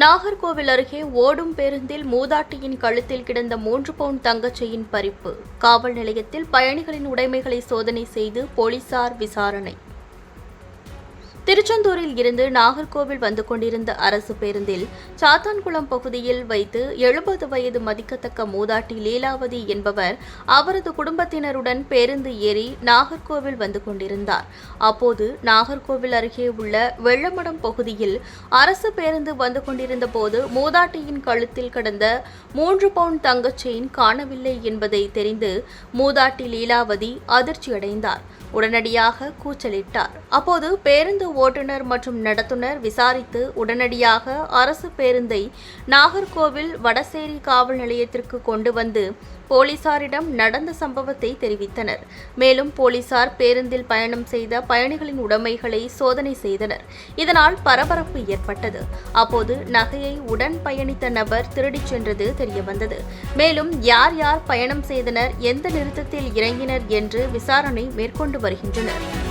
நாகர்கோவில் அருகே ஓடும் பேருந்தில் மூதாட்டியின் கழுத்தில் கிடந்த மூன்று பவுண்ட் தங்கச்செயின் பறிப்பு. காவல் நிலையத்தில் பயணிகளின் உடைமைகளை சோதனை செய்து போலீசார் விசாரணை. திருச்செந்தூரில் இருந்து நாகர்கோவில் வந்து கொண்டிருந்த அரசு பேருந்தில் சாத்தான்குளம் பகுதியில் வைத்து எழுபது வயது மதிக்கத்தக்க மூதாட்டி லீலாவதி என்பவர் அவரது குடும்பத்தினருடன் பேருந்து ஏறி நாகர்கோவில் வந்து கொண்டிருந்தார். அப்போது நாகர்கோவில் அருகே உள்ள வெள்ளமடம் பகுதியில் அரசு பேருந்து வந்து கொண்டிருந்த போது மூதாட்டியின் கழுத்தில் கடந்த மூன்று பவுண்ட் தங்கச் செயின் காணவில்லை என்பதை தெரிந்து மூதாட்டி லீலாவதி அதிர்ச்சியடைந்தார். உடனடியாக கூச்சலிட்டார். அப்போது பேருந்து ஓட்டுநர் மற்றும் நடத்துனர் விசாரித்து உடனடியாக அரசு பேருந்தை நாகர்கோவில் வடசேரி காவல் நிலையத்திற்கு கொண்டு வந்து போலீசாரிடம் நடந்த சம்பவத்தை தெரிவித்தனர். மேலும் போலீசார் பேருந்தில் பயணம் செய்த பயணிகளின் உடைமைகளை சோதனை செய்தனர். இதனால் பரபரப்பு ஏற்பட்டது. அப்போது நகையை உடன் பயணித்த நபர் திருடிச் சென்றது தெரியவந்தது. மேலும் யார் யார் பயணம் செய்தனர் எந்த நிறுத்தத்தில் இறங்கினர் என்று விசாரணை மேற்கொண்டு வருகின்றனர்